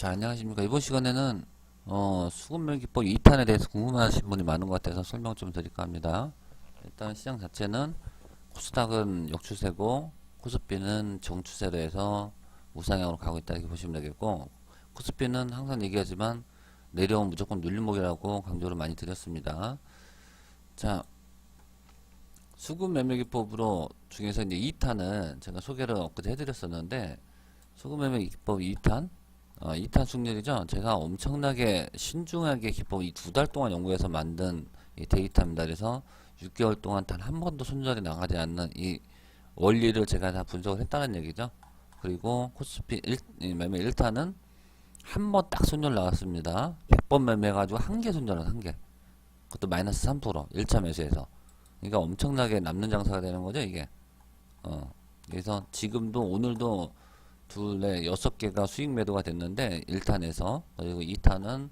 자, 안녕하십니까. 이번 시간에는, 어, 수급멸기법 2탄에 대해서 궁금하신 분이 많은 것 같아서 설명 좀 드릴까 합니다. 일단 시장 자체는 코스닥은 역추세고, 코스피는 정추세로 해서 우상향으로 가고 있다 이렇게 보시면 되겠고, 코스피는 항상 얘기하지만 내려오면 무조건 눌림목이라고 강조를 많이 드렸습니다. 자, 수급 매매기법으로 중에서 이제 2탄은 제가 소개를 엊그제 해드렸었는데, 수급 매매기법 2탄, 어, 2탄 승률이죠. 제가 엄청나게 신중하게 기법 이 두 달 동안 연구해서 만든 이 데이터입니다. 그래서 6개월 동안 단 한 번도 손절이 나가지 않는 이 원리를 제가 다 분석을 했다는 얘기죠. 그리고 코스피 1, 이 매매 1탄은 한번 딱 손절 나갔습니다. 100번 매매해가지고 한 개 손절은 한 개. 그것도 마이너스 3% 1차 매수에서. 그러니까 엄청나게 남는 장사가 되는 거죠, 이게. 어. 그래서 지금도 오늘도 둘에 여섯 개가 수익 매도가 됐는데 1탄에서 그리고 2탄은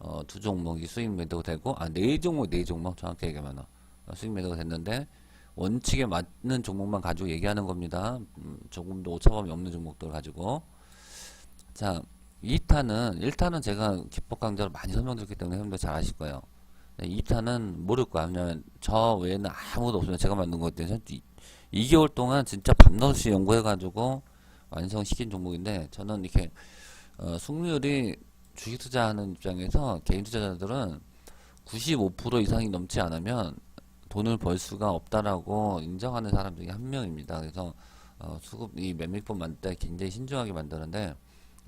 어, 두 종목이 수익 매도가 되고 아 네 종목 네 종목 정확히 얘기하면 어, 수익 매도가 됐는데 원칙에 맞는 종목만 가지고 얘기하는 겁니다. 음, 조금도 오차범위 없는 종목들 가지고 자 2탄은 1탄은 제가 기법 강좌로 많이 설명드렸기 때문에 여러분들 잘 아실 거예요. 2탄은 모를 거야. 왜냐면 저 외에는 아무도 없으면 제가 만든 거기 때문에 2개월 동안 진짜 밤낮없이 연구해가지고 완성시킨 종목인데 저는 이렇게 어, 승률이 주식 투자하는 입장에서 개인 투자자들은 95% 이상이 넘지 않으면 돈을 벌 수가 없다라고 인정하는 사람 중에 한 명입니다. 그래서 어, 수급 이 매매법 만들 때 굉장히 신중하게 만드는데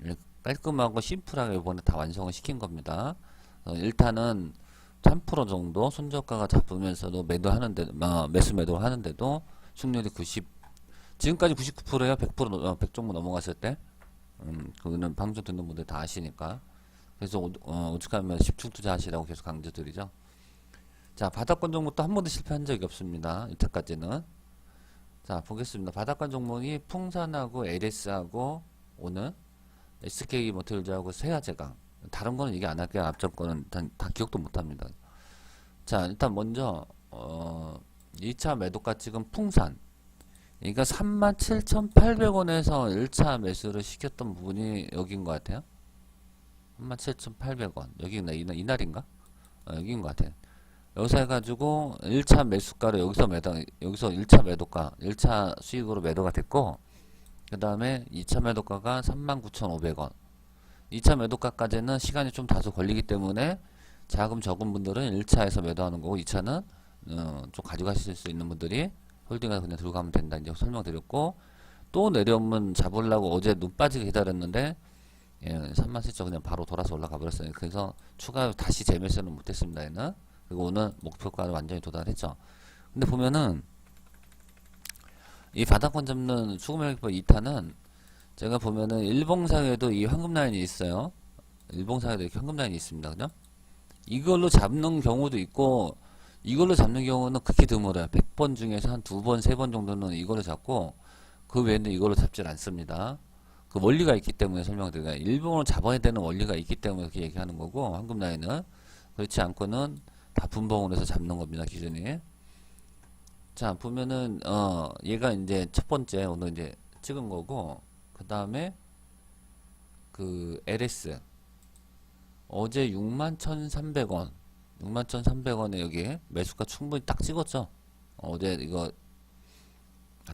예, 깔끔하고 심플하게 이번에 다 완성을 시킨 겁니다. 어, 1탄은 3% 정도 손저가가 잡으면서도 매도하는데 어, 매수 매도를 하는데도 승률이 90 지금까지 99%예요. 100% 어, 100 정도 넘어갔을 때. 음, 그거는 방송 듣는 분들 다 아시니까. 그래서 오, 어, 오죽하면 집중 투자하시라고 계속 강조드리죠. 자, 바닥권 종목도 한 번도 실패한 적이 없습니다. 이때까지는. 자, 보겠습니다. 바닥권 종목이 풍산하고 LS하고 오늘 SK 모텔즈하고 세아제강. 다른 거는 얘기 안 할게요. 앞전 거는 다, 다 기억도 못 합니다. 자, 일단 먼저 어, 2차 매도가 지금 풍산. 그러니까 37,800원에서 1차 매수를 시켰던 부분이 여기인 것 같아요. 37,800원. 여기 있나? 이날, 이날인가? 어, 여기인 것 같아요. 여기서 해가지고 1차 매수가를 여기서 매도, 여기서 1차 매도가, 1차 수익으로 매도가 됐고, 그 다음에 2차 매도가가 39,500원. 2차 매도가까지는 시간이 좀 다소 걸리기 때문에 자금 적은 분들은 1차에서 매도하는 거고, 2차는 어, 좀 가져가실 수 있는 분들이 홀딩해서 그냥 들고 가면 된다. 이제 설명드렸고, 또 내려오면 잡으려고 어제 눈 빠지게 기다렸는데, 예, 3만 세쪽 그냥 바로 돌아서 올라가 버렸어요. 그래서 추가 다시 재매수는 못했습니다. 얘는. 그리고 오늘 목표가를 완전히 도달했죠. 근데 보면은, 이 바닥권 잡는 수급mel기법 2탄은 제가 보면은 일봉상에도 이 황금 라인이 있어요. 일봉상에도 이렇게 황금 라인이 있습니다. 그죠? 이걸로 잡는 경우도 있고, 이걸로 잡는 경우는 극히 드물어요. 100번 중에서 한 두 번, 세 번 정도는 이걸로 잡고 그 외에는 이걸로 잡질 않습니다. 그 원리가 있기 때문에 설명드려요. 일본으로 잡아야 되는 원리가 있기 때문에 그렇게 얘기하는 거고 황금 라인은 그렇지 않고는 다 분봉으로 해서 잡는 겁니다. 기준이. 자 보면은 어 얘가 이제 첫 번째 오늘 이제 찍은 거고 그 다음에 그 LS 어제 61,300원 61,300원에 여기 매수가 충분히 딱 찍었죠. 어, 어제 이거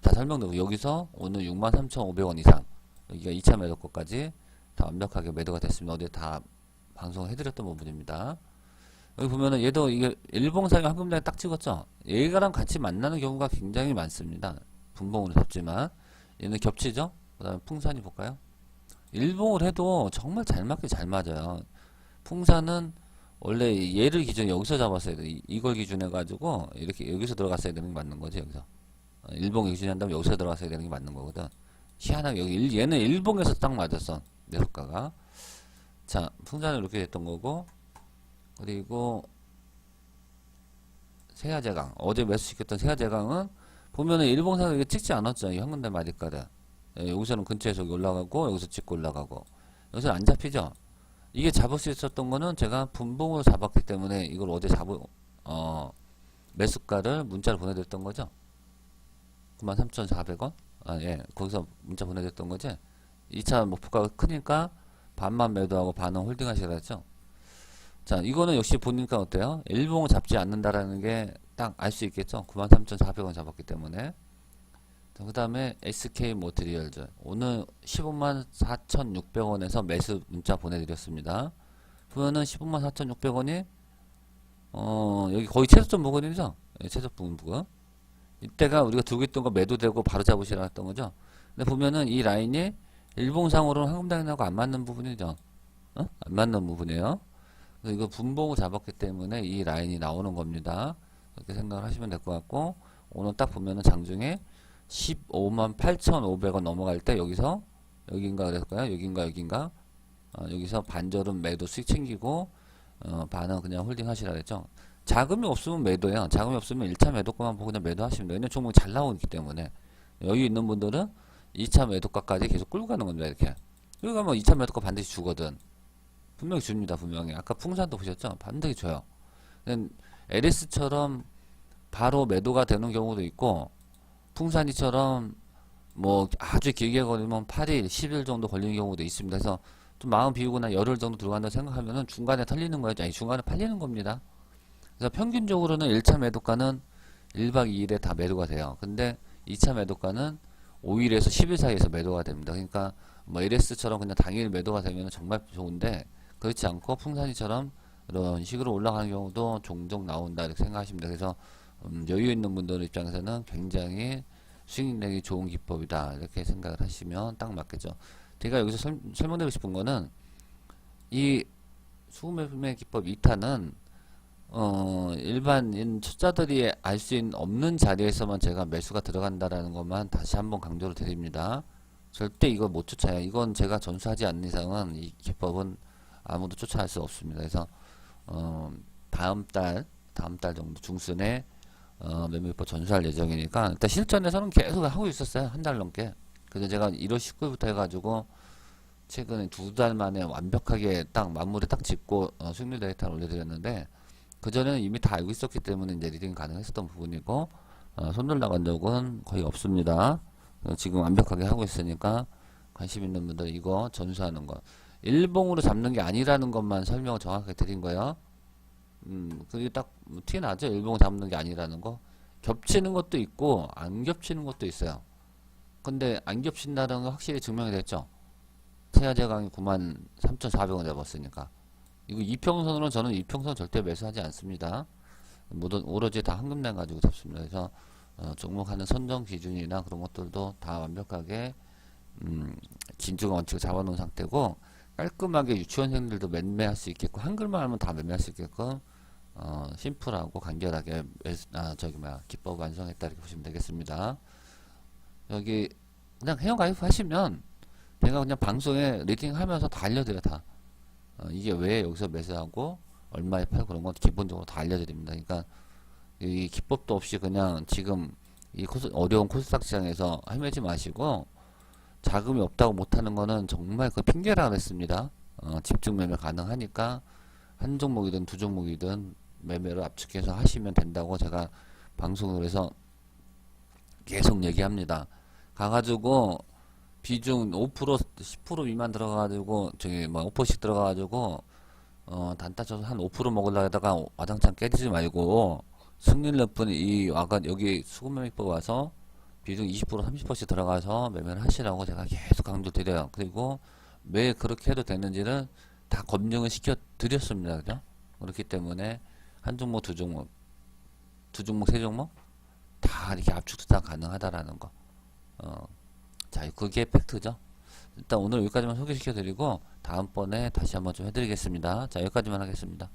다 설명드리고 여기서 오늘 63,500원 이상 여기가 2차 매도 거까지 다 완벽하게 매도가 됐습니다. 어제 다 방송을 해드렸던 부분입니다. 여기 보면은 얘도 이게 일봉상의 황금장에 딱 찍었죠. 얘가랑 같이 만나는 경우가 굉장히 많습니다. 분봉으로 잡지만 얘는 겹치죠. 그 다음에 풍산이 볼까요? 일봉을 해도 정말 잘 맞게 잘 맞아요. 풍산은 원래 얘를 기준 여기서 잡았어야 돼. 이- 이걸 기준 해 가지고 이렇게 여기서 들어갔어야 되는 게 맞는 거지 여기서. 어, 일봉 기준 한다면 여기서 들어갔어야 되는 게 맞는 거거든. 희한하게 여기 일, 얘는 일봉에서 딱 맞았어 내속가가. 자 풍산은 이렇게 됐던 거고 그리고 세아제강 어제 매수시켰던 세아제강은 보면은 일봉상에 이게 찍지 않았죠 이 현근대 마디가를 예, 여기서는 근처에서 올라가고 여기서 찍고 올라가고 여기서 안 잡히죠. 이게 잡을 수 있었던 거는 제가 분봉으로 잡았기 때문에 이걸 어제 잡을 어 매수가를 문자로 보내드렸던 거죠. 93,400원? 아, 예. 거기서 문자 보내드렸던 거지. 2차 목표가가 크니까 반만 매도하고 반은 홀딩 하시라 했죠. 자, 이거는 역시 보니까 어때요? 일봉을 잡지 않는다라는 게 딱 알 수 있겠죠? 93,400원 잡았기 때문에. 자, 그 다음에 SK 모트리얼즈. 오늘 15만 4,600원에서 매수 문자 보내드렸습니다. 그거는 15만 4,600원이, 어, 여기 거의 최저점 부근이죠? 예, 최저점 부근. 이때가 우리가 두고 있던 거 매도되고 바로 잡으시라 했던 거죠? 근데 보면은 이 라인이 일봉상으로는 황금당인하고 안 맞는 부분이죠? 어? 안 맞는 부분이에요. 그래서 이거 분봉을 잡았기 때문에 이 라인이 나오는 겁니다. 그렇게 생각을 하시면 될 것 같고 오늘 딱 보면은 장중에 15만 8,500원 넘어갈 때 여기서 여긴가 그랬을까요? 여긴가 여긴가 어, 여기서 반절은 매도 수익 챙기고 어, 반은 그냥 홀딩 하시라 그랬죠. 자금이 없으면 매도예요. 자금이 없으면 1차 매도가만 보고 그냥 매도하시면 돼요. 왜냐면 종목이 잘 나오기 때문에 여유 있는 분들은 2차 매도가까지 계속 끌고 가는 겁니다. 이렇게. 여기 가면 2차 매도가 반드시 주거든. 분명히 줍니다. 분명히. 아까 풍산도 보셨죠? 반드시 줘요. LS처럼 바로 매도가 되는 경우도 있고 풍산이처럼 뭐 아주 길게 걸리면 8일, 10일 정도 걸리는 경우도 있습니다. 그래서 좀 마음 비우거나 열흘 정도 들어간다 생각하면은 중간에 털리는 거죠. 아니 중간에 팔리는 겁니다. 그래서 평균적으로는 1차 매도가는 1박 2일에 다 매도가 돼요. 근데 2차 매도가는 5일에서 10일 사이에서 매도가 됩니다. 그러니까 뭐 LS처럼 그냥 당일 매도가 되면 정말 좋은데 그렇지 않고 풍산이처럼 이런 식으로 올라가는 경우도 종종 나온다 이렇게 돼요. 그래서 음, 여유 있는 분들 입장에서는 굉장히 수익 내기 좋은 기법이다 이렇게 생각을 하시면 딱 맞겠죠. 제가 여기서 설, 설명드리고 싶은 거는 이 수급매매 기법 2탄은 어, 일반인 투자들이 알 수 없는 자리에서만 제가 매수가 들어간다라는 것만 다시 한번 강조를 드립니다. 절대 이거 못 쫓아요. 이건 제가 전수하지 않는 이상은 이 기법은 아무도 쫓아할 수 없습니다. 그래서 어, 다음 달 다음 달 정도 중순에 어, 매매법 전수할 예정이니까 일단 실전에서는 계속 하고 있었어요. 한 달 넘게. 그래서 제가 1월 19일부터 해가지고 최근에 두 달 만에 완벽하게 딱 마무리 딱 짓고 어, 수익률 데이터를 올려드렸는데 그전에는 이미 다 알고 있었기 때문에 이제 리딩 가능했었던 부분이고 어, 손들 나간 적은 거의 없습니다. 어, 지금 완벽하게 하고 있으니까 관심 있는 분들 이거 전수하는 거 일봉으로 잡는 게 아니라는 것만 설명을 정확하게 드린 거예요. 음, 그게 딱 티나죠? 일봉 잡는 게 아니라는 거. 겹치는 것도 있고 안 겹치는 것도 있어요. 근데 안 겹친다는 거 확실히 증명이 됐죠. 태아제 강이 9만 3,400원 잡았으니까. 이거 이평선으로 저는 이평선 절대 매수하지 않습니다. 모든 오로지 다 황금량 가지고 잡습니다. 그래서 어, 종목하는 선정 기준이나 그런 것들도 다 완벽하게 음, 긴축 원칙을 잡아놓은 상태고 깔끔하게 유치원생들도 매매할 수 있게끔 한글만 하면 다 매매할 수 있게끔 어, 심플하고 간결하게 아, 저기 뭐야 기법 완성했다 이렇게 보시면 되겠습니다. 여기 그냥 회원 가입 하시면 제가 그냥 방송에 리딩하면서 다 알려드려 다. 어, 이게 왜 여기서 매수하고 얼마에 팔고 그런 건 기본적으로 다 알려드립니다. 그러니까 이 기법도 없이 그냥 지금 이 코스, 어려운 코스닥 시장에서 헤매지 마시고 자금이 없다고 못하는 거는 정말 그 핑계라 그랬습니다. 어, 집중 매매 가능하니까 한 종목이든 두 종목이든 매매를 압축해서 하시면 된다고 제가 방송을 해서 계속 얘기합니다. 가가지고 비중 5% 10% 미만 들어가가지고 저기 뭐 5%씩 들어가가지고 어 단타 쳐서 한 5% 먹으려다가 와장창 깨지지 말고 승률 높은 이 와가 여기 수급 매매법 와서 비중 20% 30%씩 들어가서 매매를 하시라고 제가 계속 강조드려요. 그리고 왜 그렇게 해도 되는지는 다 검증을 시켜 드렸습니다. 그죠? 그렇기 때문에 한 종목, 두 종목, 두 종목, 세 종목 다 이렇게 압축도 다 가능하다라는 거. 어, 자, 그게 팩트죠. 일단 오늘 여기까지만 소개시켜 드리고 다음번에 다시 한번 좀 해드리겠습니다. 자, 여기까지만 하겠습니다.